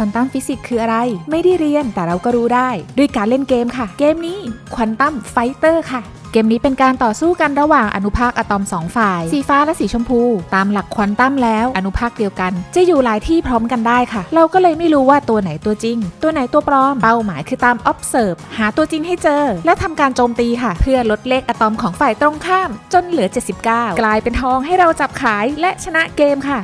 ควอนตัมฟิสิกส์คืออะไร ไม่ได้เรียนแต่เราก็รู้ได้ด้วยการเล่นเกมค่ะ เกมนี้ควอนตัมไฟเตอร์ค่ะเกมนี้เป็นการต่อสู้กันระหว่างอนุภาคอะตอม 2 ฝ่าย สีฟ้าและสีชมพู ตามหลักควอนตัมแล้ว อนุภาคเดียวกัน จะอยู่หลายที่พร้อมกันได้ค่ะ เราก็เลยไม่รู้ว่าตัวไหนตัวจริง ตัวไหนตัวปลอม เป้าหมายคือตาม observe หาตัวจริงให้เจอ และทำการโจมตีค่ะ เพื่อลดเลขอะตอมของฝ่ายตรงข้าม จนเหลือ 79 กลายเป็นทองให้เราจับขายและชนะเกมค่ะ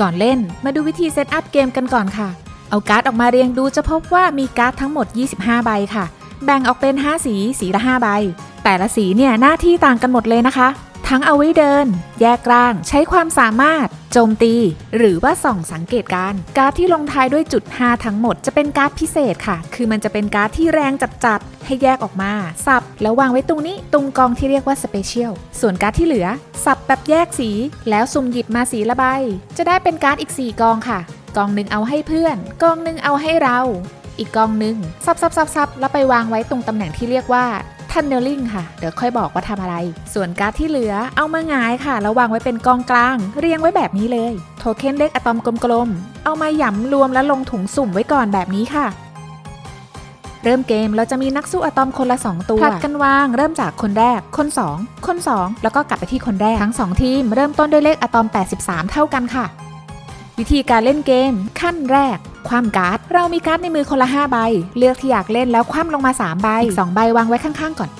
ก่อนเล่นมาดูวิธีเซตอัพเกมกันก่อนค่ะ เอาการ์ดออกมาเรียงดูจะพบว่ามีการ์ดทั้งหมด 25 ใบค่ะ แบ่งออกเป็น 5 สี สีละ 5 ใบ แต่ละสีเนี่ยหน้าที่ต่างกันหมดเลยนะคะ ทั้งเอาไว้เดิน แยกร่าง ใช้ความสามารถ โจมตี หรือว่าส่องสังเกตการณ์การ์ดที่ลงท้ายด้วยจุด 5 ทั้งหมดจะเป็นการ์ดพิเศษค่ะ คือมันจะเป็นการ์ดที่แรงจัดๆ ให้แยกออกมา สับ แล้ววางไว้ตรงนี้ ตรงกองที่เรียกว่าสเปเชียล ส่วนการ์ดที่เหลือ สับแบบแยกสี แล้วสุ่มหยิบมาสีละใบ จะได้เป็นการ์ดอีก 4 กองค่ะ กองหนึ่งเอาให้เพื่อน กองหนึ่งเอาให้เรา อีกกองหนึ่งซับซับซับซับแล้วไปวางไว้ตรงตำแหน่งที่เรียกว่าทันเนลลิงค่ะ เดี๋ยวค่อยบอกว่าทำอะไร ส่วนการ์ดที่เหลือเอามาหงายค่ะ แล้ววางไว้เป็นกองกลาง เรียงไว้แบบนี้เลย โทเค็นเล็กอะตอมกลมๆ เอามาหยำรวมแล้วลงถุงสุ่มไว้ก่อนแบบนี้ค่ะ เริ่มเกมเราจะมีนักสู้อะตอมคนละ 2 ตัวผลัดกันวาง เริ่มจากคนแรก คน 2 คน 2 แล้วก็กลับไปที่คนแรกทั้ง 2 ทีม เริ่มต้นด้วยเลขอะตอม 83 เท่ากันค่ะ วิธีการเล่นเกม ขั้นแรก คว่ำการ์ด เรามีการ์ดในมือคนละ 5 ใบ เลือกที่อยากเล่นแล้วคว่ำลงมา 3 ใบอีก2ใบวางไว้ข้างๆก่อน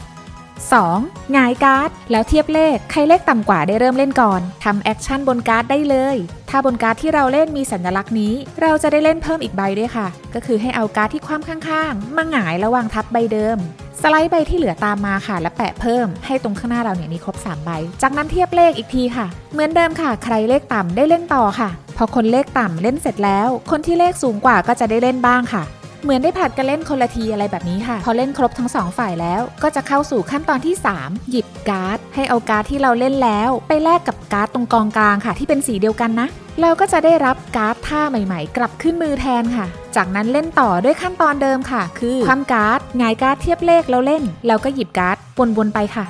2. หงายการ์ด แล้วเทียบเลข ใครเลขต่ำกว่าได้เริ่มเล่นก่อนทำแอคชั่นบนการ์ดได้เลย ถ้าบนการ์ดที่เราเล่นมีสัญลักษณ์นี้ เราจะได้เล่นเพิ่มอีกใบด้วยค่ะ ก็คือให้เอาการ์ดที่คว่ำข้างๆ มาหงายแล้ววางทับใบเดิม สไลด์ใบที่เหลือตามมาค่ะ และแปะเพิ่มให้ตรงข้างหน้าเราเนี่ยมีครบ 3 ใบ จากนั้นเทียบเลขอีกทีค่ะ เหมือนเดิมค่ะ ใครเลขต่ำได้เล่นต่อค่ะ พอคนเลขต่ำเล่นเสร็จแล้ว คนที่เลขสูงกว่าก็จะได้เล่นบ้างค่ะ เหมือนได้ผัดกันเล่นคนละทีอะไรแบบนี้ค่ะ พอเล่นครบทั้งสองฝ่ายแล้ว ก็จะเข้าสู่ขั้นตอนที่ 3 หยิบการ์ด ให้เอาการ์ดที่เราเล่นแล้ว ไปแลกกับการ์ดตรงกองกลางค่ะ ที่เป็นสีเดียวกันนะ เราก็จะได้รับการ์ดท่าใหม่ ๆ กลับขึ้นมือแทนค่ะ จากนั้นเล่นต่อด้วยขั้นตอนเดิมค่ะ คือคว่ำการ์ดหงายการ์ดเทียบเลขแล้วเล่น แล้วก็หยิบการ์ดวนๆไปค่ะ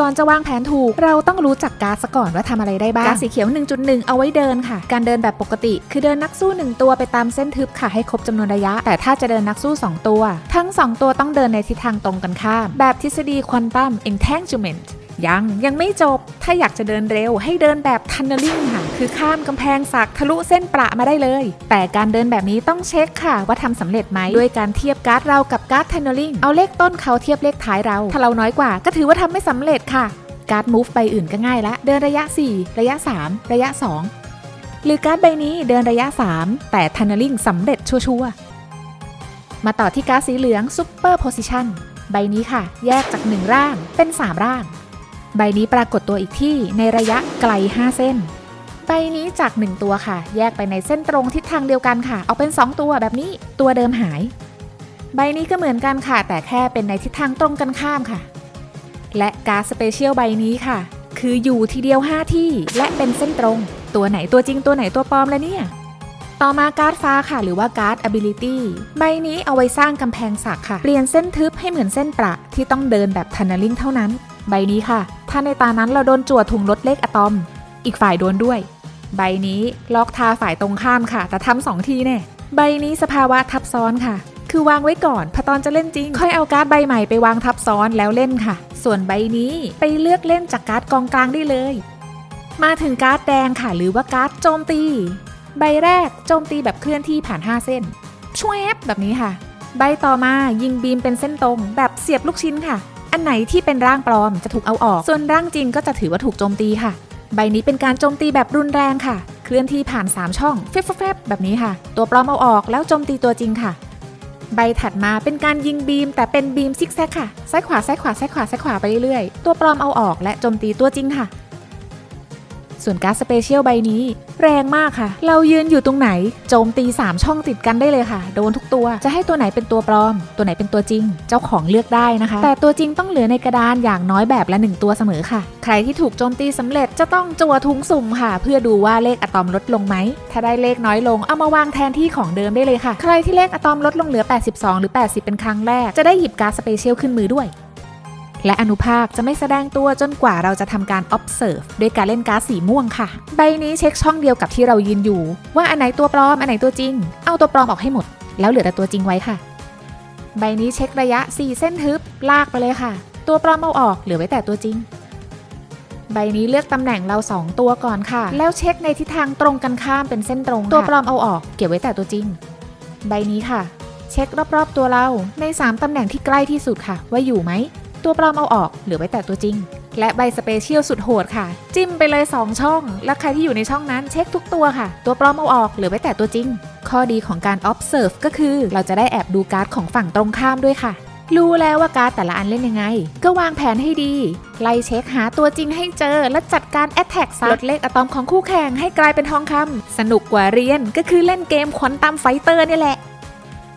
ก่อนจะวางแผนถูก เราต้องรู้จักการ์ดซะก่อนว่าทำอะไรได้บ้างการ์ดสีเขียว 1.1 เอาไว้เดินค่ะ การเดินแบบปกติ คือเดินนักสู้ 1 ตัวไปตามเส้นทึบค่ะให้ครบจำนวนระยะ แต่ถ้าจะเดินนักสู้ 2 ตัว ทั้ง 2 ตัวต้องเดินในทิศทางตรงกันข้าม แบบทฤษฎีควอนตัม entanglement ยังยังไม่จบ ถ้าอยากจะเดินเร็วให้เดินแบบทันเนลลิงค่ะ คือข้ามกำแพงสักทะลุเส้นประมาได้เลย แต่การเดินแบบนี้ต้องเช็คค่ะ ว่าทำสำเร็จไหมด้วยการเทียบการ์ดเรากับการ์ดทันเนลลิงเอาเลขต้นเขาเทียบเลขท้ายเรา ถ้าเราน้อยกว่าก็ถือว่าทำไม่สำเร็จค่ะ การ์ดมูฟใบอื่นก็ง่ายละเดินระยะ 4 ระยะ 3 ระยะ 2 หรือการ์ดใบนี้เดินระยะ 3 แต่ทันเนลลิงสำเร็จชัวร์ๆมาต่อที่การ์ดสีเหลืองซุปเปอร์โพซิชันใบนี้ค่ะ แยกจาก 1 ร่างเป็น 3 ร่าง ใบนี้ปรากฏตัวอีกที่ในระยะไกล 5 เส้น ใบนี้จาก 1 ตัวค่ะ แยกไปในเส้นตรงทิศทางเดียวกันค่ะ เอาเป็น 2 ตัวแบบนี้ตัวเดิมหาย ใบนี้ก็เหมือนกันค่ะ แต่แค่เป็นในทิศทางตรงกันข้ามค่ะ และการ์ดสเปเชียลใบนี้ค่ะ คืออยู่ทีเดียว 5 ที่ และเป็นเส้นตรง ตัวไหนตัวจริงตัวไหนตัวปลอมแล้วเนี่ยต่อมาการ์ดฟ้าค่ะหรือว่าการ์ด ability ใบนี้เอาไว้สร้างกำแพงศักค่ะ เปลี่ยนเส้นทึบให้เหมือนเส้นประที่ต้องเดินแบบทันเนลลิงเท่านั้น ใบนี้ค่ะ ถ้าในตานั้นเราโดนจั่วถุงลดเลขอะตอม อีกฝ่ายโดนด้วย ใบนี้ล็อกทาฝ่ายตรงข้ามค่ะ แต่ทำสองทีแน่ ใบนี้สภาวะทับซ้อนค่ะ คือวางไว้ก่อนพอตอนจะเล่นจริง ค่อยเอาการ์ดใบใหม่ไปวางทับซ้อนแล้วเล่นค่ะ ส่วนใบนี้ไปเลือกเล่นจากการ์ดกองกลางได้เลย มาถึงการ์ดแดงค่ะ หรือว่าการ์ดโจมตี ใบแรกโจมตีแบบเคลื่อนที่ผ่าน 5 เส้นช่วบแบบนี้ค่ะ ใบต่อมายิงบีมเป็นเส้นตรง แบบเสียบลูกชิ้นค่ะ อันไหนที่เป็นร่างปลอมจะถูกเอาออก ส่วนร่างจริงก็จะถือว่าถูกโจมตีค่ะ ใบนี้เป็นการโจมตีแบบรุนแรงค่ะ เคลื่อนที่ผ่าน 3 ช่องเฟบเฟบแบบนี้ค่ะ ตัวปลอมเอาออกแล้วโจมตีตัวจริงค่ะ ใบถัดมาเป็นการยิงบีม แต่เป็นบีมซิกแซกค่ะ ซ้ายขวาซ้ายขวาซ้ายขวาซ้ายขวาไปเรื่อยๆ ตัวปลอมเอาออกและโจมตีตัวจริงค่ะ ส่วนการสเปเชียลใบนี้ แรงมากค่ะ เรายืนอยู่ตรงไหน โจมตี 3 ช่องติดกันได้เลยค่ะ โดนทุกตัว จะให้ตัวไหนเป็นตัวปลอม ตัวไหนเป็นตัวจริง เจ้าของเลือกได้นะคะ แต่ตัวจริงต้องเหลือในกระดานอย่างน้อยแบบละ 1 ตัวเสมอค่ะ ใครที่ถูกโจมตีสำเร็จจะต้องจั่วทุงสุ่มค่ะ เพื่อดูว่าเลขอะตอมลดลงไหม ถ้าได้เลขน้อยลง เอามาวางแทนที่ของเดิมได้เลยค่ะ ใครที่เลขอะตอมลดลงเหลือ 82 หรือ 80 เป็นครั้งแรก จะได้หยิบการสเปเชียลขึ้นมือด้วย และอนุภาคจะไม่แสดงตัวจนกว่าเราจะทำการ observe ด้วยการเล่นการ์ดสีม่วงค่ะ ใบนี้เช็คช่องเดียวกับที่เรายืนอยู่ ว่าอันไหนตัวปลอม อันไหนตัวจริง เอาตัวปลอมออกให้หมด แล้วเหลือแต่ตัวจริงไว้ค่ะ ใบนี้เช็คระยะ 4 เส้นทึบ ลากไปเลยค่ะ ตัวปลอมเอาออกเหลือไว้แต่ตัวจริง ใบนี้เลือกตำแหน่งเรา 2 ตัวก่อนค่ะ แล้วเช็คในทิศทางตรงกันข้ามเป็นเส้นตรงตัวปลอมเอาออกเก็บไว้แต่ตัวจริง ใบนี้ค่ะ เช็ครอบๆตัวเราใน 3ตำแหน่งที่ใกล้ที่สุดค่ะ ว่าอยู่ไหม ตัวปลอมเอาออกเหลือไว้แต่ตัวจริง และใบสเปเชียลสุดโหดค่ะ จิ้มไปเลย 2 ช่อง และใครที่อยู่ในช่องนั้นเช็คทุกตัวค่ะ ตัวปลอมเอาออกเหลือไว้แต่ตัวจริง ข้อดีของการ observe ก็คือ เราจะได้แอบดูการ์ดของฝั่งตรงข้ามด้วยค่ะ รู้แล้วว่าการ์ดแต่ละอันเล่นยังไง ก็วางแผนให้ดี ไล่เช็คหาตัวจริงให้เจอ และจัดการ attack ซะลดเลขอะตอมของคู่แข่งให้กลายเป็นทองคำสนุกกว่าเรียนก็คือเล่นเกมควอนตัมไฟเตอร์นี่แหละ